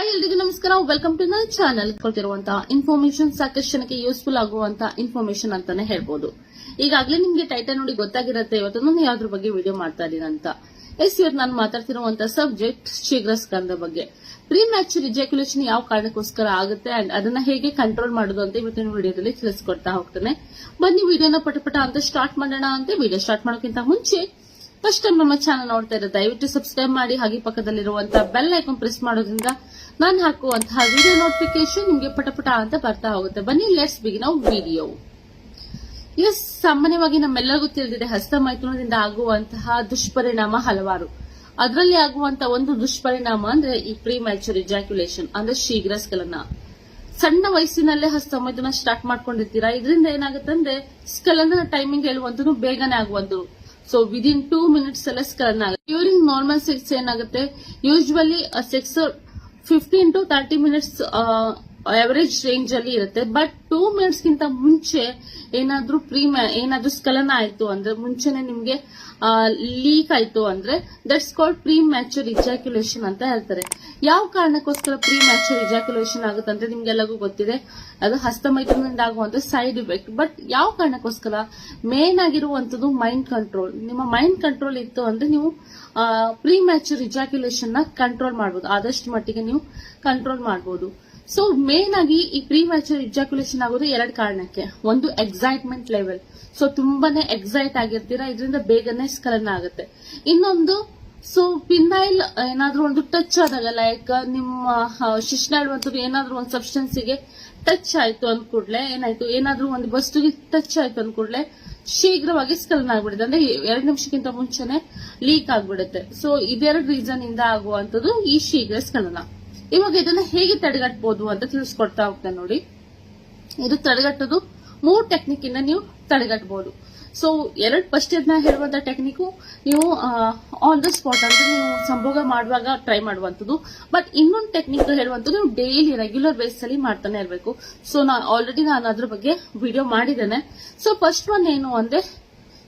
ಎಲ್ರಿಗೂ ನಮಸ್ಕಾರ. Welcome to ನನ್ನ ಚಾನಲ್ ಕೊಟ್ಟಿರುವಂತಹ ಇನ್ಫಾರ್ಮೇಶನ್ ಸಾಕಷ್ಟು ಜನಕ್ಕೆ ಯೂಸ್ಫುಲ್ ಆಗುವಂತ ಇನ್ಫಾರ್ಮೇಶನ್ ಅಂತಾನೆ ಹೇಳ್ಬೋದು. ಈಗಾಗಲೇ ನಿಮ್ಗೆ ಟೈಟಲ್ ನೋಡಿ ಗೊತ್ತಾಗಿರುತ್ತೆ. ಇವತ್ತು ನಾನು ಯಾವ್ದ್ರ ಬಗ್ಗೆ ವಿಡಿಯೋ ಮಾಡ್ತಾ ಇದ್ದೀನಿ ಅಂತ. ಎಸ್ ಇವತ್ತು ನಾನು ಮಾತಾಡ್ತಿರುವಂತಹ ಸಬ್ಜೆಕ್ಟ್ ಶೀಘ್ರ ಸ್ಕಂದ ಬಗ್ಗೆ. ಪ್ರೀ ಮ್ಯಾಚ್ ರಿಜಾಕ್ಯುಲೇಷನ್ ಯಾವ ಕಾರಣಕ್ಕೋಸ್ಕರ ಆಗುತ್ತೆ ಅಂಡ್ ಅದನ್ನ ಹೇಗೆ ಕಂಟ್ರೋಲ್ ಮಾಡೋದು ಅಂತ ಇವತ್ತಿನ ವಿಡಿಯೋದಲ್ಲಿ ತಿಳಿಸ್ಕೊಡ್ತಾ ಹೋಗ್ತಾನೆ. ಬನ್ನಿ ವಿಡಿಯೋನ ಪಟಪಟ ಅಂತ ಸ್ಟಾರ್ಟ್ ಮಾಡೋಣ ಅಂತ ವಿಡಿಯೋ ಸ್ಟಾರ್ಟ್ ಮಾಡೋಕ್ಕಿಂತ ಮುಂಚೆ ಫಸ್ಟ್ ಟೈಮ್ ನಮ್ಮ ಚಾನಲ್ ನೋಡ್ತಾ ಇದ್ರೆ ದಯವಿಟ್ಟು ಸಬ್ಸ್ಕ್ರೈಬ್ ಮಾಡಿ. ಹಾಗೆ ಪಕ್ಕದಲ್ಲಿರುವಂತಹ ಬೆಲ್ ಐಕಾನ್ ಪ್ರೆಸ್ ಮಾಡೋದ್ರಿಂದ ನಾನು ಹಾಕುವಂತಹ ವಿಡಿಯೋ ನೋಟಿಫಿಕೇಶನ್ ನಿಮಗೆ ಪಟಪಟ ಅಂತ ಬರ್ತಾ ಹೋಗುತ್ತೆ. ಬನ್ನಿ ಲೆಟ್ಸ್ ಬಿಗಿನ್ ನಾವು ವಿಡಿಯೋ ಎಸ್ ಸಾಮಾನ್ಯವಾಗಿ ನಮ್ಮೆಲ್ಲರಿಗೂ ತಿಳಿದಿದೆ, ಹಸ್ತ ಮೈಥುನದಿಂದ ಆಗುವಂತಹ ದುಷ್ಪರಿಣಾಮ ಹಲವಾರು. ಅದರಲ್ಲಿ ಆಗುವಂತಹ ಒಂದು ದುಷ್ಪರಿಣಾಮ ಅಂದ್ರೆ ಈ ಪ್ರೀ ಮ್ಯಾಚುರ್ ಇಜಾಕ್ಯುಲೇಷನ್ ಅಂದ್ರೆ ಶೀಘ್ರ ಸ್ಕಲನ ಸಣ್ಣ ವಯಸ್ಸಿನಲ್ಲೇ ಹಸ್ತಮೈಥುನ ಸ್ಟಾರ್ಟ್ ಮಾಡ್ಕೊಂಡಿರ್ತೀರಾ? ಇದರಿಂದ ಏನಾಗುತ್ತೆ ಅಂದ್ರೆ ಸ್ಕಲನ ಟೈಮಿಂಗ್ ಹೇಳುವಂತೂ ಬೇಗನೆ ಆಗುವಂತದ್ದು ಸೊ ವಿದಿನ್ ಟೂ ಮಿನಿಟ್ಸ್ ಎಲ್ಲ ಸ್ಖಲನ ಆಗುತ್ತೆ. ಡ್ಯೂರಿಂಗ್ ನಾರ್ಮಲ್ ಸೆಕ್ಸ್ ಏನಾಗುತ್ತೆ? Usually sex fifteen to thirty minutes average range ಅಲ್ಲಿ ಇರುತ್ತೆ. ಬಟ್ ಟೂ ಮಿನಿಟ್ಸ್ ಗಿಂತ ಮುಂಚೆ ಏನಾದ್ರೂ ಪ್ರೀ ಏನಾದ್ರೂ ಸ್ಕಲನ ಆಯ್ತು ಅಂದ್ರೆ ಮುಂಚೆನೆ ನಿಮ್ಗೆ ಲೀಕ್ ಆಯ್ತು ಅಂದ್ರೆ that's called premature ejaculation ಅಂತ ಹೇಳ್ತಾರೆ. ಯಾವ ಕಾರಣಕ್ಕೋಸ್ಕರ ಪ್ರೀ ಮ್ಯಾಚುರ್ ಇಜಾಕ್ಯುಲೇಷನ್ ಆಗುತ್ತೆ ಅಂದ್ರೆ ನಿಮ್ಗೆಲ್ಲಗೂ ಗೊತ್ತಿದೆ. ಅದು ಹಸ್ತಮೈಥುನದಿಂದ ಆಗುವಂತ ಸೈಡ್ ಇಫೆಕ್ಟ್ ಬಟ್ ಯಾವ ಕಾರಣಕ್ಕೋಸ್ಕರ? ಮೇನ್ ಆಗಿರುವಂತದ್ದು ಮೈಂಡ್ ಕಂಟ್ರೋಲ್ ನಿಮ್ಮ ಮೈಂಡ್ ಕಂಟ್ರೋಲ್ ಇತ್ತು ಅಂದ್ರೆ ನೀವು ಪ್ರೀ ಮ್ಯಾಚುರ್ ಇಜಾಕ್ಯುಲೇಷನ್ನ ಕಂಟ್ರೋಲ್ ಮಾಡಬಹುದು ಆದಷ್ಟು ಮಟ್ಟಿಗೆ ನೀವು ಕಂಟ್ರೋಲ್ ಮಾಡಬಹುದು ಸೊ ಮೇನ್ ಆಗಿ ಈ ಪ್ರೀ ಮ್ಯಾಚರ್ ಇಜಾಕ್ಯುಲೇಷನ್ ಆಗೋದು ಎರಡು ಕಾರಣಕ್ಕೆ. ಒಂದು ಎಕ್ಸೈಟ್ಮೆಂಟ್ ಲೆವೆಲ್ ಸೊ ತುಂಬಾನೇ ಎಕ್ಸೈಟ್ ಆಗಿರ್ತೀರಾ, ಇದರಿಂದ ಬೇಗನೆ ಸ್ಖಲನ ಆಗುತ್ತೆ. ಇನ್ನೊಂದು ಸೊ ಪಿನೈಲ್ ಏನಾದ್ರೂ ಒಂದು ಟಚ್ ಆದಾಗ ಲೈಕ್ ನಿಮ್ಮ ಶಿಶ್ನ ಅಂತ ಏನಾದ್ರೂ ಒಂದು ಸಬ್ಸ್ಟೆನ್ಸ್ಗೆ ಟಚ್ ಆಯ್ತು ಅಂದ ಕೂಡಲೇ, ಏನಾಯ್ತು, ಏನಾದ್ರೂ ಒಂದು ವಸ್ತುಗೆ ಟಚ್ ಆಯ್ತು ಅಂದ ಕೂಡಲೇ, ಶೀಘ್ರವಾಗಿ ಸ್ಕಲನ್ ಆಗ್ಬಿಡುತ್ತೆ. ಅಂದ್ರೆ, ಎರಡು ನಿಮಿಷಕ್ಕಿಂತ ಮುಂಚೆನೆ ಲೀಕ್ ಆಗ್ಬಿಡುತ್ತೆ. ಸೊ ಇದೆರಡು ರೀಸನ್ ಇಂದ ಆಗುವಂತದ್ದು ಈ ಶೀಘ್ರ ಸ್ಖಲನ. ಇವಾಗ ಇದನ್ನ ಹೇಗೆ ತಡೆಗಟ್ಟಬಹುದು ಅಂತ ತಿಳಿಸ್ಕೊಡ್ತಾ ಹೋಗ್ತೇನೆ ನೋಡಿ. ಇದು ತಡೆಗಟ್ಟೋದು ಮೂರ್ ಟೆಕ್ನಿಕ್ ಇಂದ ನೀವು ತಡೆಗಟ್ಟಬಹುದು ಸೊ ಎರಡ್ ಫಸ್ಟ್ ಇದನ್ನ ಹೇಳುವಂತ ಟೆಕ್ನಿಕ್ ನೀವು ಆನ್ ದ ಸ್ಪಾಟ್ ಅಂದ್ರೆ ನೀವು ಸಂಭೋಗ ಮಾಡುವಾಗ ಟ್ರೈ ಮಾಡುವಂತದ್ದು ಬಟ್ ಇನ್ನೊಂದು ಟೆಕ್ನಿಕ್ ಹೇಳುವಂತದ್ದು ನೀವು ಡೈಲಿ ರೆಗ್ಯುಲರ್ ಬೇಸ್ ಅಲ್ಲಿ ಮಾಡ್ತಾನೆ ಇರಬೇಕು. ಸೊ ನಾನು ಆಲ್ರೆಡಿ ನಾನು ಅದ್ರ ಬಗ್ಗೆ ವಿಡಿಯೋ ಮಾಡಿದ್ದೇನೆ. ಸೊ ಫಸ್ಟ್ ಒನ್ ಏನು ಅಂದ್ರೆ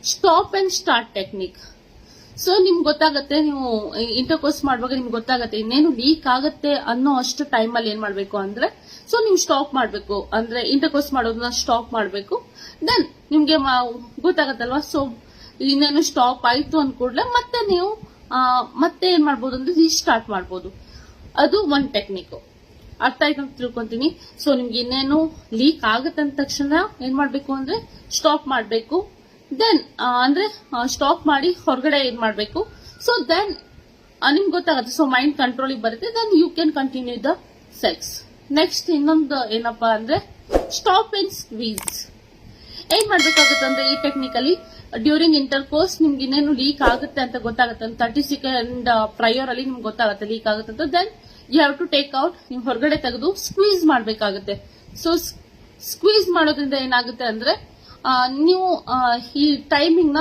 stop and start technique so ನಿಮ್ಗೆ ಗೊತ್ತಾಗತ್ತೆ, ನೀವು ಇಂಟರ್ಕೋರ್ಸ್ ಮಾಡುವಾಗ ನಿಮ್ಗೆ ಗೊತ್ತಾಗತ್ತೆ, ಇನ್ನೇನು ಲೀಕ್ ಆಗುತ್ತೆ ಅನ್ನೋ ಅಷ್ಟು ಟೈಮ್ ಅಲ್ಲಿ ಏನ್ ಮಾಡ್ಬೇಕು ಅಂದ್ರೆ ಸೊ ನೀವು ಸ್ಟಾಪ್ ಮಾಡ್ಬೇಕು. ಅಂದ್ರೆ ಇಂಟರ್ಕೋರ್ಸ್ ಮಾಡೋದನ್ನ ಸ್ಟಾಪ್ ಮಾಡ್ಬೇಕು. ದೆನ್ ನಿಮ್ಗೆ ಗೊತ್ತಾಗತ್ತಲ್ವಾ? ಸೊ ಇನ್ನೇನು ಸ್ಟಾಪ್ ಆಯ್ತು ಅಂದ್ಕೂಡ್ಲೆ ಕೂಡಲೇ ಮತ್ತೆ ನೀವು ಮತ್ತೆ ಏನ್ ಮಾಡ್ಬೋದು ಅಂದ್ರೆ ರೀಸ್ಟಾರ್ಟ್ ಮಾಡ್ಬೋದು. ಅದು ಒಂದ್ ಟೆಕ್ನಿಕ್ ಅರ್ಥ ಆಯ್ತು ಅಂತ ತಿಳ್ಕೊಂತೀನಿ. ಸೊ ನಿಮ್ಗೆ ಇನ್ನೇನು ಲೀಕ್ ಆಗುತ್ತೆ ಅಂದ ತಕ್ಷಣ ಏನ್ ಮಾಡ್ಬೇಕು ಅಂದ್ರೆ ಸ್ಟಾಪ್ ಮಾಡ್ಬೇಕು. ದೆನ್ ಅಂದ್ರೆ ಸ್ಟಾಪ್ ಮಾಡಿ ಹೊರಗಡೆ ಏನ್ ಮಾಡಬೇಕು. ಸೊ ದೆನ್ ನಿಮ್ಗೆ ಗೊತ್ತಾಗುತ್ತೆ. ಸೊ ಮೈಂಡ್ ಕಂಟ್ರೋಲ್ ಬರುತ್ತೆ. Then you can continue the sex next ಇನ್ನೊಂದು ಏನಪ್ಪಾ ಅಂದ್ರೆ ಸ್ಟಾಪ್ ಅಂಡ್ ಸ್ಕ್ವೀಸ್ ಏನ್ ಮಾಡ್ಬೇಕಾಗುತ್ತೆ ಅಂದ್ರೆ, ಈ ಟೆಕ್ನಿಕಲಿ ಡ್ಯೂರಿಂಗ್ ಇಂಟರ್ ಕೋರ್ಸ್ ನಿಮ್ಗೆ ಇನ್ನೇನು ಲೀಕ್ ಆಗುತ್ತೆ ಅಂತ ಗೊತ್ತಾಗುತ್ತೆ. ತರ್ಟಿ ಸೆಕೆಂಡ್ ಪ್ರಯರ್ ಅಲ್ಲಿ ನಿಮ್ಗೆ ಗೊತ್ತಾಗುತ್ತೆ ಲೀಕ್ ಆಗುತ್ತೆ ಅಂತ. Then you have to take out ನೀವು ಹೊರಗಡೆ ತೆಗೆದು ಸ್ಕ್ವೀಸ್ ಮಾಡಬೇಕಾಗುತ್ತೆ. ಸೊ ಸ್ಕ್ವೀಸ್ ಮಾಡೋದ್ರಿಂದ ಏನಾಗುತ್ತೆ ಅಂದ್ರೆ ನೀವು ಈ ಟೈಮಿಂಗ್ನ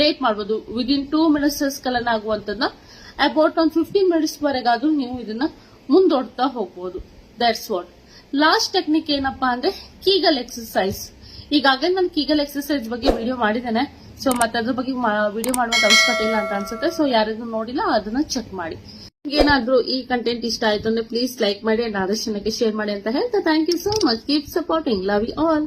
ಲೇಟ್ ಮಾಡಬಹುದು ವಿದಿನ್ ಟೂ ಮಿನಿಟ್ಸ್ ಕಲನ್ ಆಗುವಂತದ್ನ ಅಬೌಟ್ ಒಂದು ಫಿಫ್ಟೀನ್ ಮಿನಿಟ್ಸ್ ವರೆಗಾದ್ರೂ ನೀವು ಇದನ್ನ ಮುಂದೊಡ್ತಾ ಹೋಗ್ಬೋದು. ದಟ್ಸ್ ವಾಟ್ ಲಾಸ್ಟ್ ಟೆಕ್ನಿಕ್ ಏನಪ್ಪಾ ಅಂದ್ರೆ ಕೀಗಲ್ ಎಕ್ಸರ್ಸೈಸ್ ಈಗಾಗಲೇ ನಾನು ಕೀಗಲ್ ಎಕ್ಸರ್ಸೈಸ್ ಬಗ್ಗೆ ವಿಡಿಯೋ ಮಾಡಿದ್ದೇನೆ. ಸೊ ಮತ್ತೆ ಅದ್ರ ಬಗ್ಗೆ ವಿಡಿಯೋ ಮಾಡುವಂತ ಅವಶ್ಯಕತೆ ಇಲ್ಲ ಅಂತ ಅನ್ಸುತ್ತೆ. ಸೊ ಯಾರಿಗೂ ನೋಡಿಲ್ಲ ಅದನ್ನ ಚೆಕ್ ಮಾಡಿ. ಏನಾದ್ರೂ ಈ ಕಂಟೆಂಟ್ ಇಷ್ಟ ಆಯ್ತು ಅಂದ್ರೆ ಪ್ಲೀಸ್ ಲೈಕ್ ಮಾಡಿ ಅಂಡ್ ಆದರ್ಶನಕ್ಕೆ ಶೇರ್ ಮಾಡಿ ಅಂತ ಹೇಳ್ತಾ thank you so much keep supporting love you all